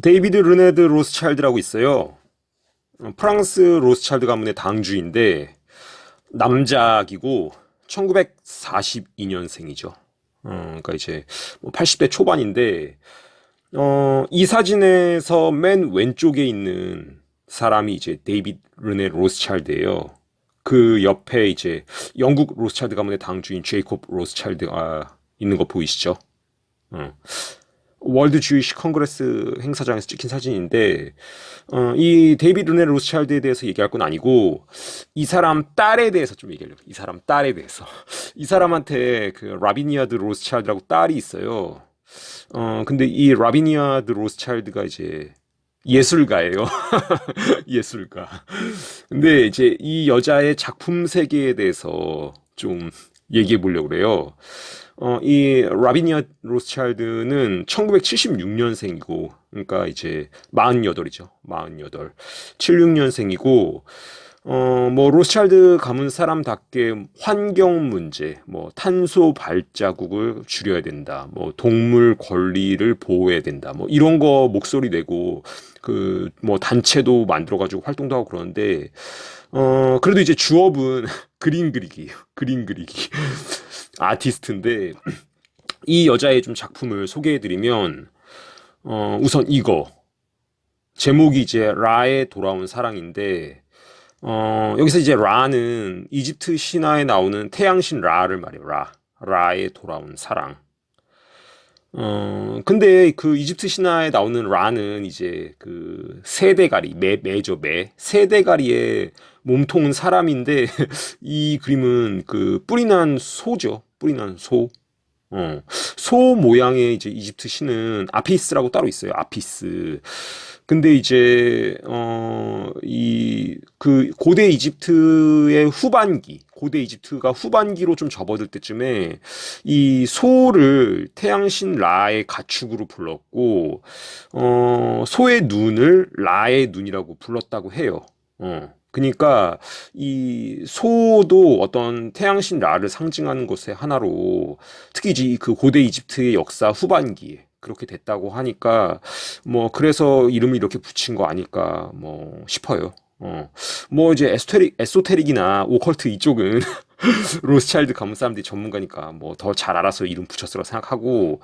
데이비드 르네드 로스차일드라고 있어요. 어, 프랑스 로스차일드 가문의 당주인데 남작이고 1942년생이죠. 어, 그러니까 이제 뭐 80대 초반인데 어, 이 사진에서 맨 왼쪽에 있는 사람이 이제 데이비드 르네 로스차일드예요. 그 옆에 이제 영국 로스차일드 가문의 당주인 제이콥 로스차일드가 있는 거 보이시죠? 어. 월드 주이시 컨그레스 행사장에서 찍힌 사진인데 어, 이 데이비드 르네 로스차일드에 대해서 얘기할 건 아니고 이 사람 딸에 대해서 좀 얘기하려고 이 사람 딸에 대해서 이 사람한테 그 라비니아드 로스차일드라고 딸이 있어요. 어 근데 이 라비니아드 로스차일드가 이제 예술가예요. 예술가. 근데 이제 이 여자의 작품 세계에 대해서 좀 얘기해 보려고 그래요. 어, 이 라비니아 로스차일드는 1976년생이고, 그러니까 이제 48이죠. 48. 76년생이고, 어, 뭐, 로스차일드 가문 사람답게 환경 문제, 뭐, 탄소 발자국을 줄여야 된다, 뭐, 동물 권리를 보호해야 된다, 뭐, 이런 거 목소리 내고, 그, 뭐, 단체도 만들어가지고 활동도 하고 그러는데, 어, 그래도 이제 주업은 그림 그리기예요. 그림 그리기. 아티스트인데, 이 여자의 좀 작품을 소개해드리면, 어, 우선 이거. 제목이 이제 라에 돌아온 사랑인데, 어, 여기서 이제 라는 이집트 신화에 나오는 태양신 라를 말해요. 라. 라에 돌아온 사랑. 어, 근데 그 이집트 신화에 나오는 라는 이제 그 세대가리, 매, 매죠, 매. 세대가리의 몸통은 사람인데 이 그림은 그 뿔이 난 소죠. 뿔이 난 소. 어, 소 모양의 이제 이집트 신은 아피스라고 따로 있어요. 아피스. 근데 이제 어 이 그 고대 이집트의 후반기, 고대 이집트가 후반기로 좀 접어들 때쯤에 이 소를 태양신 라의 가축으로 불렀고 어 소의 눈을 라의 눈이라고 불렀다고 해요. 어. 그러니까 이 소도 어떤 태양신 라를 상징하는 것의 하나로 특히 이제 그 고대 이집트의 역사 후반기에 그렇게 됐다고 하니까 뭐 그래서 이름을 이렇게 붙인 거 아닐까 뭐 싶어요. 어. 뭐 이제 에소테릭 에소테릭이나 오컬트 이쪽은 로스차일드 가문 사람들이 전문가니까 뭐 더 잘 알아서 이름 붙였으라 생각하고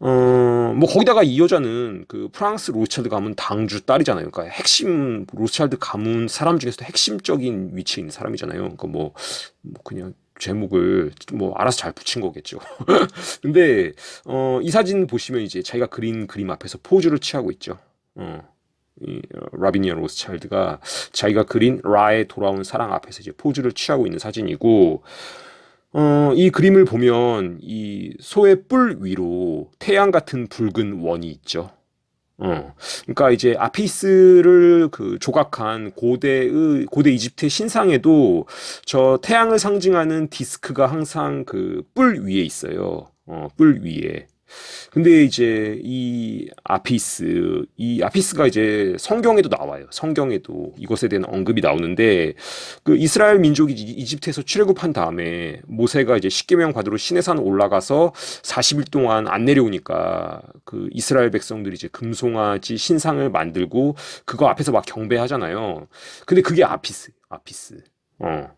어, 뭐 거기다가 이 여자는 그 프랑스 로스차일드 가문 당주 딸이잖아요. 그러니까 핵심 로스차일드 가문 사람 중에서도 핵심적인 위치에 있는 사람이잖아요. 그러니까 뭐, 뭐 그냥 제목을 뭐 알아서 잘 붙인 거겠죠. 근데 어, 이 사진 보시면 이제 자기가 그린 그림 앞에서 포즈를 취하고 있죠. 어. 이 라비니아 로스차일드가 자기가 그린 라에 돌아온 사랑 앞에서 이제 포즈를 취하고 있는 사진이고 어, 이 그림을 보면 이 소의 뿔 위로 태양 같은 붉은 원이 있죠. 어, 그러니까 이제 아피스를 그 조각한 고대의 고대 이집트의 신상에도 저 태양을 상징하는 디스크가 항상 그 뿔 위에 있어요. 어, 뿔 위에. 근데 이제 이 아피스, 이 아피스가 이제 성경에도 나와요. 성경에도 이것에 대한 언급이 나오는데 그 이스라엘 민족이 이- 이집트에서 출애굽한 다음에 모세가 이제 십계명 받으러 시내산 올라가서 40일 동안 안 내려오니까 그 이스라엘 백성들이 이제 금송아지 신상을 만들고 그거 앞에서 막 경배하잖아요. 근데 그게 아피스, 아피스. 어.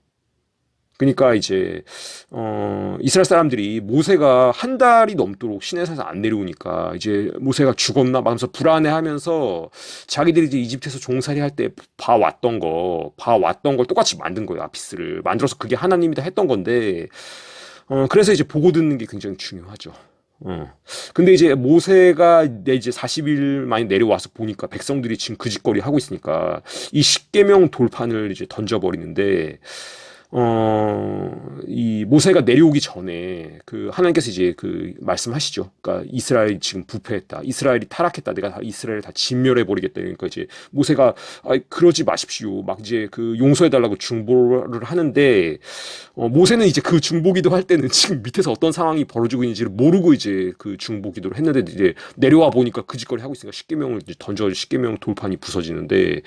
그러니까 이제 어 이스라엘 사람들이 모세가 한 달이 넘도록 시내산에서 안 내려오니까 이제 모세가 죽었나 막 하면서 불안해하면서 자기들이 이제 이집트에서 종살이 할 때 봐왔던 거 봐왔던 걸 똑같이 만든 거예요 아피스를 만들어서 그게 하나님이다 했던 건데 어 그래서 이제 보고 듣는 게 굉장히 중요하죠. 어. 근데 이제 모세가 내 이제 40일 만에 내려와서 보니까 백성들이 지금 그 짓거리 하고 있으니까 이 십계명 돌판을 이제 던져버리는데 어, 이 모세가 내려오기 전에 그 하나님께서 이제 그 말씀하시죠. 그러니까 이스라엘이 지금 부패했다. 이스라엘이 타락했다. 내가 다 이스라엘을 다 진멸해 버리겠다. 그러니까 이제 모세가 아 그러지 마십시오. 막 이제 그 용서해 달라고 중보를 하는데 어, 모세는 이제 그 중보 기도 할 때는 지금 밑에서 어떤 상황이 벌어지고 있는지를 모르고 이제 그 중보 기도를 했는데 이제 내려와 보니까 그 짓거리 하고 있으니까 십계명을 던져 십계명 돌판이 부서지는데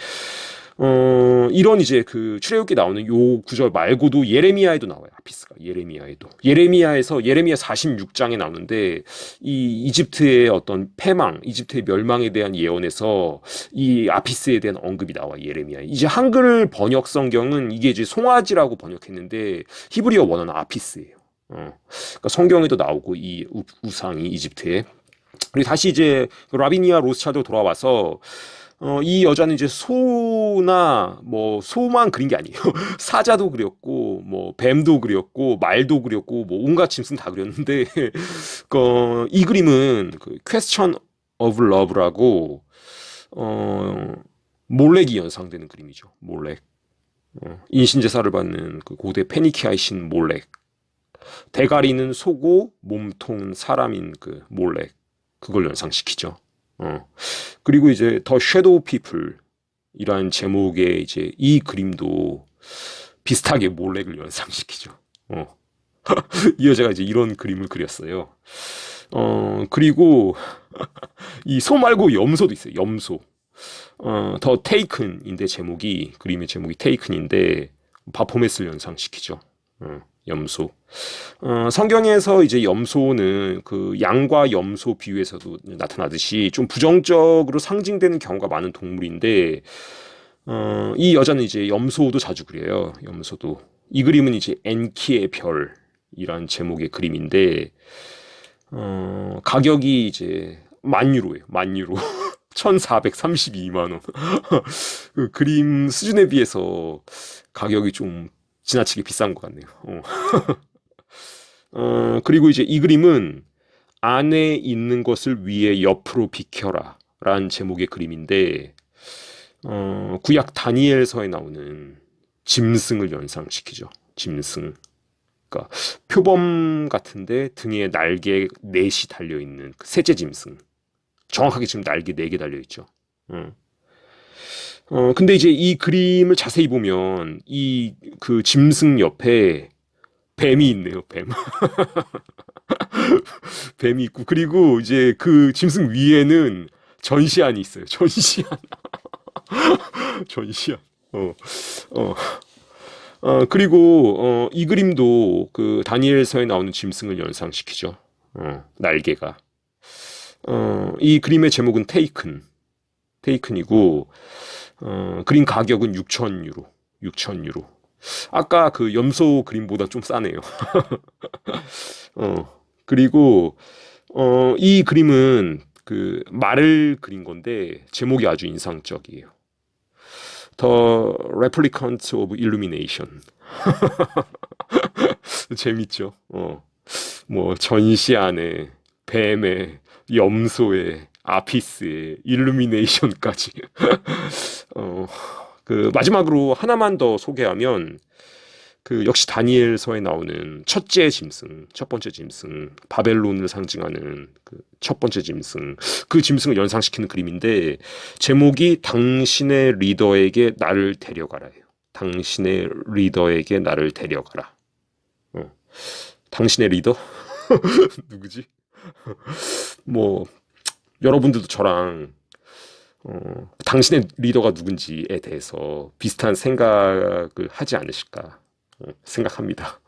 어, 이런 이제 그 출애굽기 나오는 요 구절 말고도 예레미야에도 나와요. 아피스가 예레미야에도. 예레미야에서 예레미야 46장에 나오는데 이 이집트의 어떤 패망, 이집트의 멸망에 대한 예언에서 이 아피스에 대한 언급이 나와 예레미야. 이제 한글 번역 성경은 이게 이제 송아지라고 번역했는데 히브리어 원어는 아피스예요. 어. 그러니까 성경에도 나오고 이 우- 우상이 이집트에 그리고 다시 이제 그 라비니아 로스차도 돌아와서 어, 이 여자는 이제 소나 뭐 소만 그린 게 아니에요. 사자도 그렸고 뭐 뱀도 그렸고 말도 그렸고 뭐 온갖 짐승 다 그렸는데 그, 이 그림은 그 Question of Love라고 어, 몰렉이 연상되는 그림이죠. 몰렉. 어, 인신제사를 받는 그 고대 페니키아의 신 몰렉. 대가리는 소고 몸통은 사람인 그 몰렉. 그걸 연상시키죠. 어. 그리고 이제 더 섀도우 피플 이라는 제목의 이제 이 그림도 비슷하게 몰렉을 연상시키죠. 어. 이 여자가 이제 이런 그림을 그렸어요. 어, 그리고 이 소 말고 염소도 있어요. 염소. 어, 더 테이큰인데 제목이 그림의 제목이 테이큰인데 바포메스를 연상시키죠. 어, 염소. 어, 성경에서 이제 염소는 그 양과 염소 비유에서도 나타나듯이 좀 부정적으로 상징되는 경우가 많은 동물인데 어, 이 여자는 이제 염소도 자주 그려요. 염소도. 이 그림은 이제 엔키의 별이란 제목의 그림인데 어, 가격이 이제 만 유로예요. 만 유로. 1432만 원. 그 그림 수준에 비해서 가격이 좀 지나치게 비싼 것 같네요. 어. 어, 그리고 이제 이 그림은 안에 있는 것을 위에 옆으로 비켜라 라는 제목의 그림인데 어, 구약 다니엘서에 나오는 짐승을 연상시키죠. 짐승. 그러니까 표범 같은데 등에 날개 넷이 달려 있는 그 셋째 짐승. 정확하게 지금 날개 네 개 달려 있죠. 어. 어, 근데 이제 이 그림을 자세히 보면 이 그 짐승 옆에 뱀이 있네요, 뱀. 뱀이 있고 그리고 이제 그 짐승 위에는 전시안이 있어요. 전시안. 전시안. 어. 어. 어, 그리고 어, 이 그림도 그 다니엘서에 나오는 짐승을 연상시키죠. 어, 날개가. 어, 이 그림의 제목은 테이큰. 테이큰이고 어, 그림 가격은 6천 유로. 6천 유로. 아까 그 염소 그림보다 좀 싸네요. 어, 그리고 어, 이 그림은 그 말을 그린 건데 제목이 아주 인상적이에요. The Replicant of Illumination. 재밌죠. 어. 뭐 전시 안에 뱀에 염소에 아피스에 일루미네이션까지. 어. 그 마지막으로 하나만 더 소개하면 그 역시 다니엘서에 나오는 첫째 짐승, 첫 번째 짐승, 바벨론을 상징하는 그 첫 번째 짐승, 그 짐승을 연상시키는 그림인데 제목이 당신의 리더에게 나를 데려가라예요. 당신의 리더에게 나를 데려가라. 어. 당신의 리더? 누구지? 뭐 여러분들도 저랑 어, 당신의 리더가 누군지에 대해서 비슷한 생각을 하지 않으실까 어, 생각합니다.